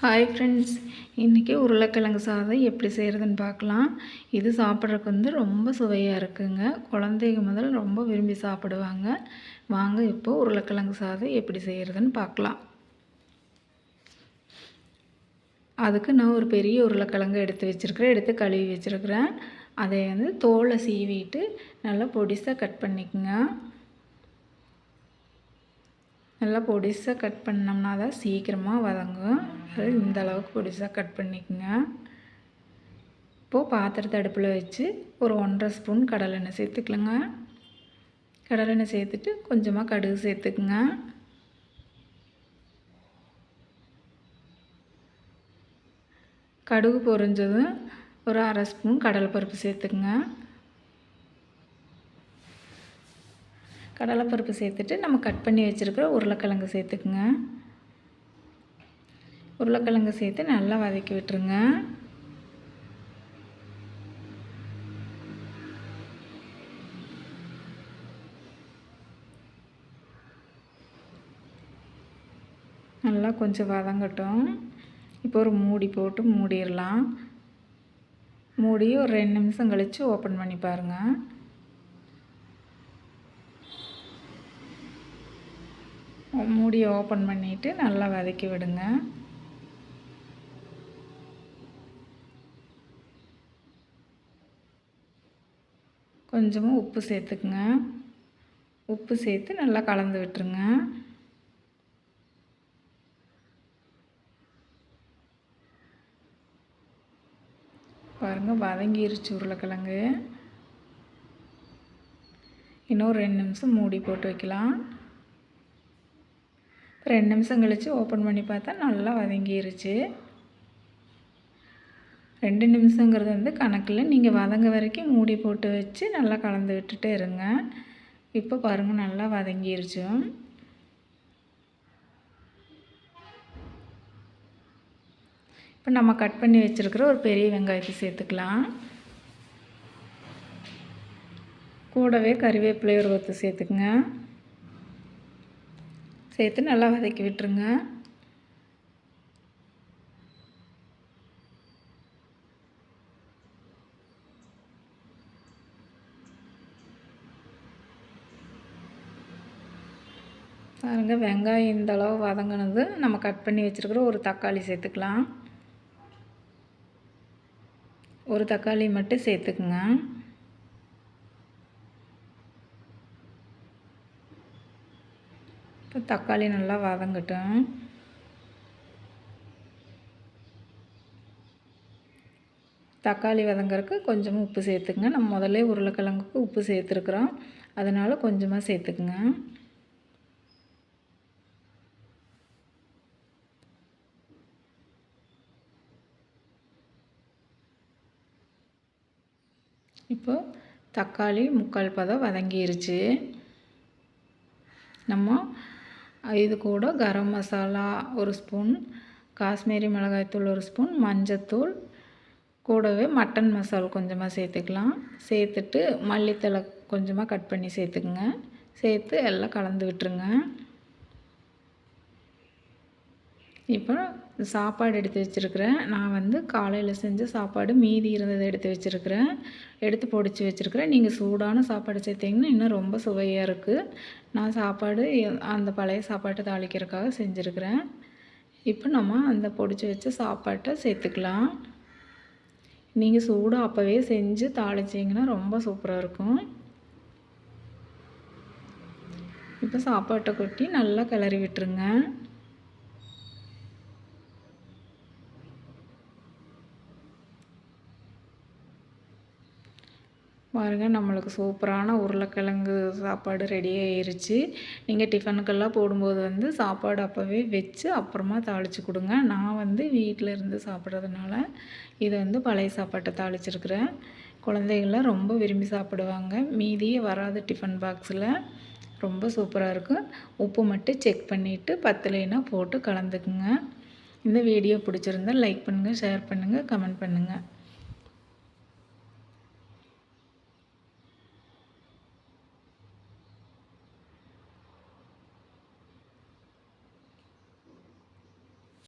Hi friends இன்றைக்கி உருளைக்கிழங்கு சாதம் எப்படி செய்கிறதுன்னு பார்க்கலாம். இது சாப்பிட்றதுக்கு வந்து ரொம்ப சுவையாக இருக்குங்க. குழந்தைங்க முதல் ரொம்ப விரும்பி சாப்பிடுவாங்க. வாங்க இப்போது உருளைக்கிழங்கு சாதம் எப்படி செய்கிறதுன்னு பார்க்கலாம். அதுக்கு நான் ஒரு பெரிய உருளைக்கிழங்கு எடுத்து வச்சுருக்கிறேன். எடுத்து கழுவி வச்சுருக்கிறேன். அதை வந்து தோலை சீவிட்டு நல்லா பொடிசாக கட் பண்ணிக்கோங்க. நல்லா பொடிசாக கட் பண்ணோம்னா தான் சீக்கிரமாக வதங்கும். அது இந்த அளவுக்கு பொடிசாக கட் பண்ணிக்கோங்க. இப்போது பாத்திரத்தை அடுப்பில் வச்சு ஒரு ஒன்றரை ஸ்பூன் கடலெண்ணெய் சேர்த்துக்கலங்க. கடலெண்ணெய் சேர்த்துட்டு கொஞ்சமாக கடுகு சேர்த்துக்குங்க. கடுகு பொரிஞ்சதும் ஒரு அரை ஸ்பூன் கடலைப்பருப்பு சேர்த்துக்குங்க. கடலைப்பருப்பு சேர்த்துட்டு நம்ம கட் பண்ணி வச்சுருக்கிற உருளைக்கிழங்கு சேர்த்துக்குங்க. உருளைக்கிழங்கு சேர்த்து நல்லா வதக்கி விட்டுருங்க. நல்லா கொஞ்சம் வதங்கட்டும். இப்போ ஒரு மூடி போட்டு மூடிடலாம். மூடி ஒரு ரெண்டு நிமிஷம் கழித்து ஓப்பன் பண்ணி பாருங்கள் மூடியை ஓப்பன் பண்ணிவிட்டு நல்லா வதக்கி விடுங்க. கொஞ்சமாக உப்பு சேர்த்துக்குங்க. உப்பு சேர்த்து நல்லா கலந்து விட்டுருங்க. பாருங்கள் வதங்கிருச்சு உருளைக்கிழங்கு. இன்னும் ரெண்டு நிமிஷம் மூடி போட்டு வைக்கலாம். ரெண்டு நிமிஷம் கழித்து ஓப்பன் பண்ணி பார்த்தா நல்லா வதங்கிருச்சு. ரெண்டு நிமிஷங்கிறது வந்து கணக்கில் நீங்கள் வதங்க வரைக்கும் மூடி போட்டு வச்சு நல்லா கலந்து விட்டுட்டே இருங்க. இப்போ பாருங்கள் நல்லா வதங்கிருச்சு. இப்போ நம்ம கட் பண்ணி வச்சுருக்கிற ஒரு பெரிய வெங்காயத்தை சேர்த்துக்கலாம். கூடவே கறிவேப்பிலை ஒரு ஒத்து சேர்த்துக்குங்க. சேர்த்து நல்லா வதக்கி விட்டுருங்க. பாருங்கள் வெங்காயம் இந்த அளவு வதங்கினது நம்ம கட் பண்ணி வச்சுருக்கிற ஒரு தக்காளி சேர்த்துக்கலாம். ஒரு தக்காளி மட்டும் சேர்த்துக்குங்க. இப்போ தக்காளி நல்லா வதங்கட்டும். தக்காளி வதங்கறதுக்கு கொஞ்சமாக உப்பு சேர்த்துக்குங்க. நம்ம முதல்ல உருளைக்கிழங்குக்கு உப்பு சேர்த்துருக்குறோம். அதனால் கொஞ்சமாக சேர்த்துக்குங்க. இப்போ தக்காளி முக்கால் பதம் வதங்கிருச்சு. நம்ம இது கூட கரம் மசாலா ஒரு ஸ்பூன் காஷ்மீரி மிளகாய்த்தூள் ஒரு ஸ்பூன் மஞ்சத்தூள் கூடவே மட்டன் மசாலா கொஞ்சமாக சேர்த்துக்கலாம். சேர்த்துட்டு மல்லித்தலை கொஞ்சமாக கட் பண்ணி சேர்த்துக்குங்க. சேர்த்து எல்லாம் கலந்து விட்டுருங்க. இப்போ சாப்பாடு எடுத்து வச்சுருக்கிறேன். நான் வந்து காலையில் செஞ்ச சாப்பாடு மீதி இருந்ததை எடுத்து வச்சுருக்கிறேன். எடுத்து பொடிச்சு வச்சுருக்கிறேன். நீங்கள் சூடான சாப்பாடு சேர்த்திங்கன்னா இன்னும் ரொம்ப சுவையாக இருக்குது நான் சாப்பாடு அந்த பழைய சாப்பாட்டை தாளிக்கிறதுக்காக செஞ்சுருக்கிறேன். இப்போ நம்ம அந்த பொடிச்சு வச்ச சாப்பாட்டை சேர்த்துக்கலாம். நீங்கள் சூடாக அப்போவே செஞ்சு தாளிச்சிங்கன்னா ரொம்ப சூப்பராக இருக்கும். இப்போ சாப்பாட்டை கொட்டி நல்லா கிளறி விட்டுருங்க. பாருங்கள் நம்மளுக்கு சூப்பரான உருளைக்கிழங்கு சாப்பாடு ரெடி ஆயிருச்சு. நீங்கள் டிஃபனுக்கெல்லாம் போடும்போது வந்து சாப்பாடு அப்போவே வச்சு அப்புறமா தாளித்து கொடுங்க. நான் வந்து வீட்டில் இருந்து சாப்பிட்றதுனால இதை வந்து பழைய சாப்பாட்டை தாளிச்சிருக்கிறேன். குழந்தைகள்லாம் ரொம்ப விரும்பி சாப்பிடுவாங்க. மீதியே வராது டிஃபன் பாக்ஸில் ரொம்ப சூப்பராக இருக்கும் உப்பு மட்டும் செக் பண்ணிவிட்டு பத்தலைன்னா போட்டு கலந்துக்குங்க. இந்த வீடியோ பிடிச்சிருந்தா லைக் பண்ணுங்கள் ஷேர் பண்ணுங்கள் கமெண்ட் பண்ணுங்கள்